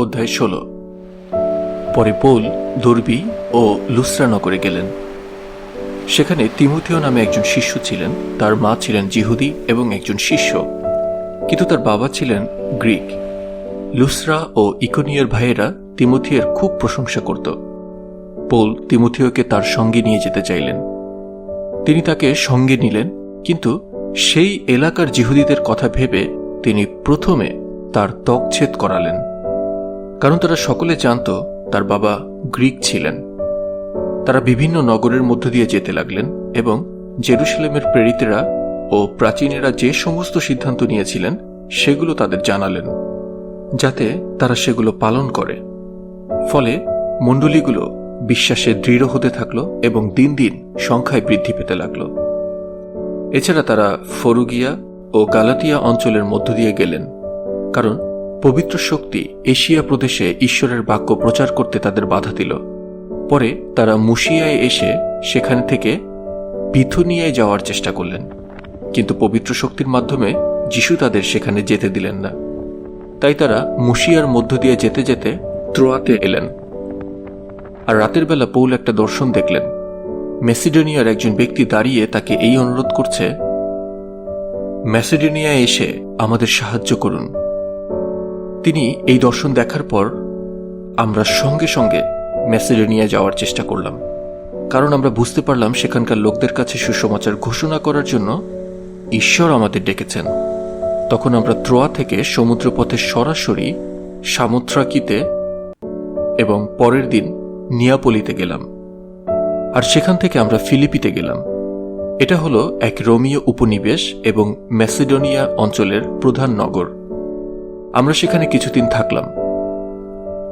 অধ্যায় ষোলো। পরে পৌল, দুর্বি ও লুসরা নগরে গেলেন। সেখানে তিমুথিও নামে একজন শিষ্য ছিলেন, তার মা ছিলেন জিহুদি এবং একজন শিষ্য, কিন্তু তার বাবা ছিলেন গ্রিক। লুসরা ও ইকোনিয়ার ভাইয়েরা তিমুথিয়ের খুব প্রশংসা করত। পৌল তিমুথিওকে তার সঙ্গে নিয়ে যেতে চাইলেন। তিনি তাকে সঙ্গে নিলেন, কিন্তু সেই এলাকার জিহুদিদের কথা ভেবে তিনি প্রথমে তার ত্বকছেদ করালেন। কারণ তারা সকলে জানত তার বাবা গ্রিক ছিলেন। তারা বিভিন্ন নগরের মধ্য দিয়ে যেতে লাগলেন এবং জেরুসালেমের প্রেরিতেরা ও প্রাচীনেরা যে সমস্ত সিদ্ধান্ত নিয়েছিলেন, সেগুলো তাদের জানালেন, যাতে তারা সেগুলো পালন করে। ফলে মণ্ডলীগুলো বিশ্বাসে দৃঢ় হতে থাকল এবং দিন দিন সংখ্যায় বৃদ্ধি পেতে লাগল। এছাড়া তারা ফরুগিয়া ও গালাতিয়া অঞ্চলের মধ্য দিয়ে গেলেন, কারণ পবিত্র শক্তি এশিয়া প্রদেশে ঈশ্বরের বাক্য প্রচার করতে তাদের বাধা দিল। পরে তারা মুশিয়ায় এসে সেখান থেকে বিথুনিয়ায় যাওয়ার চেষ্টা করলেন। কিন্তু পবিত্র শক্তির মাধ্যমে যিশু তাদের সেখানে যেতে দিলেন না। তাই তারা মুশিয়ার মধ্য দিয়ে যেতে যেতে ত্রোয়াতে এলেন। আর রাতের বেলা পৌল একটা দর্শন দেখলেন। মেসিডোনিয়ার একজন ব্যক্তি দাঁড়িয়ে তাকে এই অনুরোধ করছে ম্যাসিডোনিয়ায় এসে আমাদের সাহায্য করুন। তিনি এই দর্শন দেখার পর আমরা সঙ্গে সঙ্গে ম্যাসিডোনিয়া যাওয়ার চেষ্টা করলাম। কারণ আমরা বুঝতে পারলাম সেখানকার লোকদের কাছে সুসমাচার ঘোষণা করার জন্য ঈশ্বর আমাদের ডেকেছেন। তখন আমরা ত্রোয়া থেকে সমুদ্রপথে সরাসরি সামুদ্রাকিতে এবং পরের দিন নিয়াপলিতে গেলাম। আর সেখান থেকে আমরা ফিলিপিতে গেলাম। এটা হলো এক রোমীয় উপনিবেশ এবং ম্যাসিডোনিয়া অঞ্চলের প্রধান নগর। আমরা সেখানে কিছুদিন থাকলাম।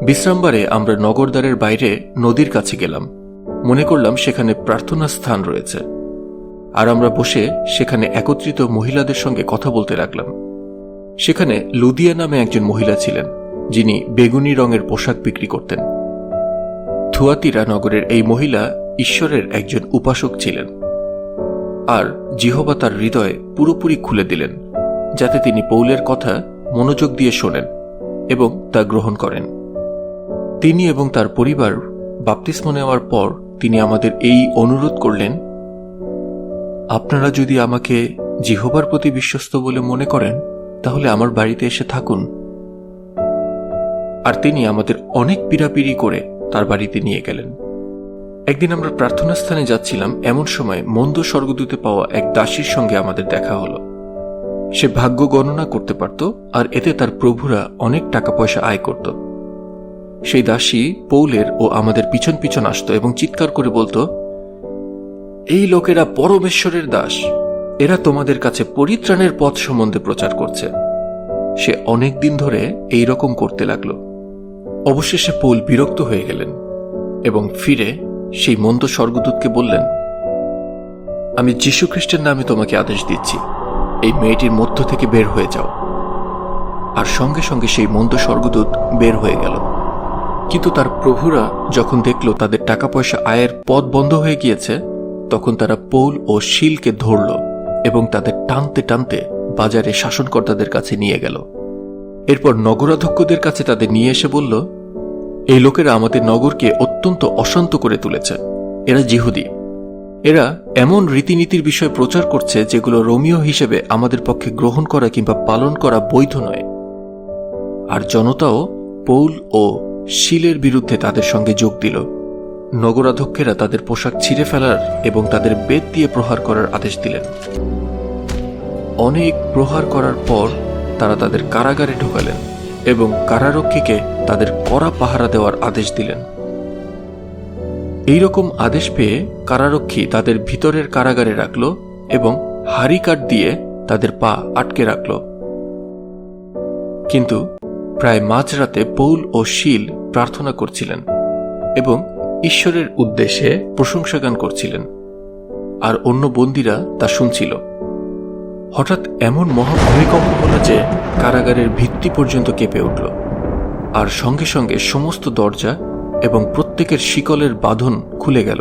বিশ্রামবারে আমরা নগরদ্বারের বাইরে নদীর কাছে গেলাম। মনে করলাম সেখানে প্রার্থনা স্থান রয়েছে। আর আমরা বসে সেখানে একত্রিত মহিলাদের সঙ্গে কথা বলতে লাগলাম। সেখানে লুদিয়া নামে একজন মহিলা ছিলেন, যিনি বেগুনি রঙের পোশাক বিক্রি করতেন। থুয়াতিরা নগরের এই মহিলা ঈশ্বরের একজন উপাসক ছিলেন। আর জিহবা তার হৃদয়ে পুরোপুরি খুলে দিলেন, যাতে তিনি পৌলের কথা মনোযোগ দিয়ে শোনেন এবং তা গ্রহণ করেন। তিনি এবং তার পরিবার বাপতিস্ম নেওয়ার পর তিনি আমাদের এই অনুরোধ করলেন, আপনারা যদি আমাকে জিহবার প্রতি বিশ্বস্ত বলে মনে করেন, তাহলে আমার বাড়িতে এসে থাকুন। আর তিনি আমাদের অনেক পীড়াপিড়ি করে তার বাড়িতে নিয়ে গেলেন। একদিন আমরা প্রার্থনা স্থানে যাচ্ছিলাম, এমন সময় মন্দ স্বর্গদূতে পাওয়া এক দাসীর সঙ্গে আমাদের দেখা হলো। সে ভাগ্য গণনা করতে পারত, আর এতে তার প্রভুরা অনেক টাকা পয়সা আয় করত। সেই দাসী পৌলের ও আমাদের পিছন পিছন আসতো এবং চিৎকার করে বলতো, এই লোকেরা পরমেশ্বরের দাস। এরা তোমাদের কাছে পরিত্রাণের পথ সম্বন্ধে প্রচার করছে। সে অনেক দিন ধরে এই রকম করতে লাগল। অবশেষে পৌল বিরক্ত হয়ে গেলেন এবং ফিরে সেই মন্দ স্বর্গদূতকে বললেন, আমি যীশু খ্রিস্টের নামে তোমাকে আদেশ দিচ্ছি। এই মেয়েটির মধ্য থেকে বের হয়ে যাও। আর সঙ্গে সঙ্গে সেই মন্দ স্বর্গদূত বের হয়ে গেল। কিন্তু তার প্রভুরা যখন দেখল তাদের টাকা পয়সা আয়ের পথ বন্ধ হয়ে গিয়েছে, তখন তারা পৌল ও শিলকে ধরল এবং তাদের টানতে টানতে বাজারে শাসনকর্তাদের কাছে নিয়ে গেল। এরপর নগরাধ্যক্ষদের কাছে তাদের নিয়ে এসে বলল, এই লোকেরা আমাদের নগরকে অত্যন্ত অশান্ত করে তুলেছে। এরা জিহুদি। এরা এমন রীতিনীতির বিষয়ে প্রচার করছে যেগুলো রোমিও হিসেবে আমাদের পক্ষে গ্রহণ করা কিংবা পালন করা বৈধ নয়। আর জনতাও পৌল ও শিলের বিরুদ্ধে তাদের সঙ্গে যোগ দিল। নগরাধ্যক্ষেরা তাদের পোশাক ছিঁড়ে ফেলার এবং তাদের বেদ দিয়ে প্রহার করার আদেশ দিলেন। অনেক প্রহার করার পর তারা তাদের কারাগারে ঢোকালেন এবং কারারক্ষীকে তাদের কড়া পাহারা দেওয়ার আদেশ দিলেন। এই রকম আদেশ পেয়ে কারারক্ষী তাদের ভিতরের কারাগারে রাখল এবং হাড়ি কাঠ দিয়ে তাদের পা আটকে রাখল। কিন্তু প্রায় মাঝরাতে পৌল ও শিল প্রার্থনা করছিলেন এবং ঈশ্বরের উদ্দেশ্যে প্রশংসাগান করছিলেন। আর অন্য বন্দীরা তা শুনছিল। হঠাৎ এমন মহা ভূমিকম্প হলো যে কারাগারের ভিত্তি পর্যন্ত কেঁপে উঠল। আর সঙ্গে সঙ্গে সমস্ত দরজা এবং প্রত্যেকের শিকলের বাঁধন খুলে গেল।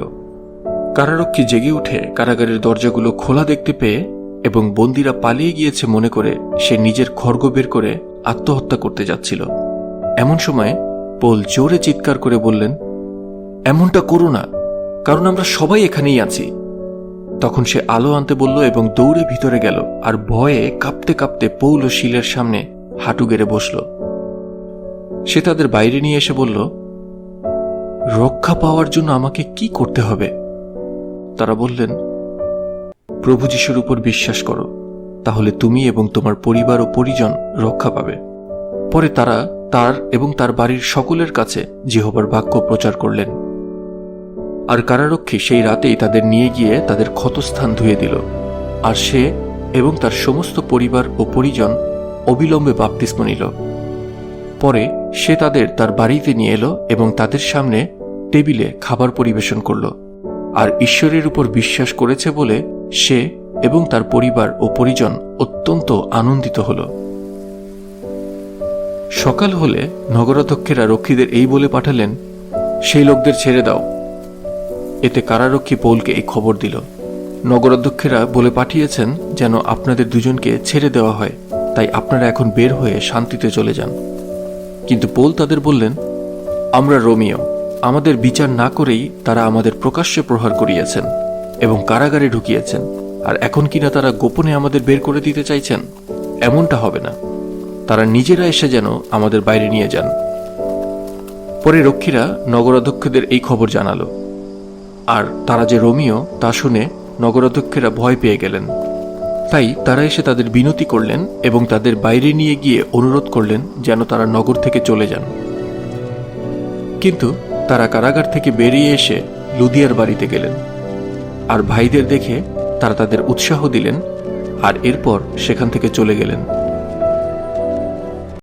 কারারক্ষী জেগে উঠে কারাগারের দরজাগুলো খোলা দেখতে পেয়ে এবং বন্দিরা পালিয়ে গিয়েছে মনে করে সে নিজের খড়গ বের করে আত্মহত্যা করতে যাচ্ছিল। এমন সময় পোল জোরে চিৎকার করে বললেন, এমনটা করো না, কারণ আমরা সবাই এখানেই আছি। তখন সে আলো আনতে বলল এবং দৌড়ে ভিতরে গেল আর ভয়ে কাঁপতে কাঁপতে পৌল ও শিলের সামনে হাঁটু গেড়ে বসল। সে তাদের বাইরে নিয়ে এসে বলল রক্ষা পাওয়ার জন্য আমাকে কি করতে হবে? তারা বললেন, প্রভু যিশুর উপর বিশ্বাস করো, তাহলে তুমি এবং তোমার পরিবার ও পরিজন রক্ষা পাবে। পরে তারা তার এবং তার বাড়ির সকলের কাছে জিহবার বাক্য প্রচার করলেন। আর কারারক্ষী সেই রাতেই তাদের নিয়ে গিয়ে তাদের ক্ষতস্থান ধুয়ে দিল। আর সে এবং তার সমস্ত পরিবার ও পরিজন অবিলম্বে বাপ্তিস্ম নিল। পরে সে তাদের তার বাড়িতে নিয়ে এলো এবং তাদের সামনে টেবিলে খাবার পরিবেশন করল। আর ঈশ্বরের উপর বিশ্বাস করেছে বলে সে এবং তার পরিবার ও পরিজন অত্যন্ত আনন্দিত হল। সকাল হলে নগরাধ্যক্ষেরা রক্ষীদের এই বলে পাঠালেন, সেই লোকদের ছেড়ে দাও। এতে কারারক্ষী পৌলকে এই খবর দিল। নগরাধ্যক্ষেরা বলে পাঠিয়েছেন যেন আপনাদের দুজনকে ছেড়ে দেওয়া হয়, তাই আপনারা এখন বের হয়ে শান্তিতে চলে যান। কিন্তু পৌল তাদের বললেন, আমরা রোমিও, আমাদের বিচার না করেই তারা আমাদের প্রকাশ্যে প্রহার করিয়েছেন এবং কারাগারে ঢুকিয়েছেন। আর এখন কিনা তারা গোপনে আমাদের বের করে দিতে চাইছেন? এমনটা হবে না। তারা নিজেরা এসে যেন আমাদের বাইরে নিয়ে যান। পরে রক্ষীরা নগরাধ্যক্ষদের এই খবর জানালো। আর তারা যে রোমিও, তা শুনে নগরাধ্যক্ষেরা ভয় পেয়ে গেলেন। তাই তারা এসে তাদের বিনতি করলেন এবং তাদের বাইরে নিয়ে গিয়ে অনুরোধ করলেন যেন তারা নগর থেকে চলে যান। কিন্তু তারা কারাগার থেকে বেরিয়ে এসে লুদিয়ার বাড়িতে গেলেন। আর ভাইদের দেখে তারা তাদের উৎসাহ দিলেন আর এরপর সেখান থেকে চলে গেলেন।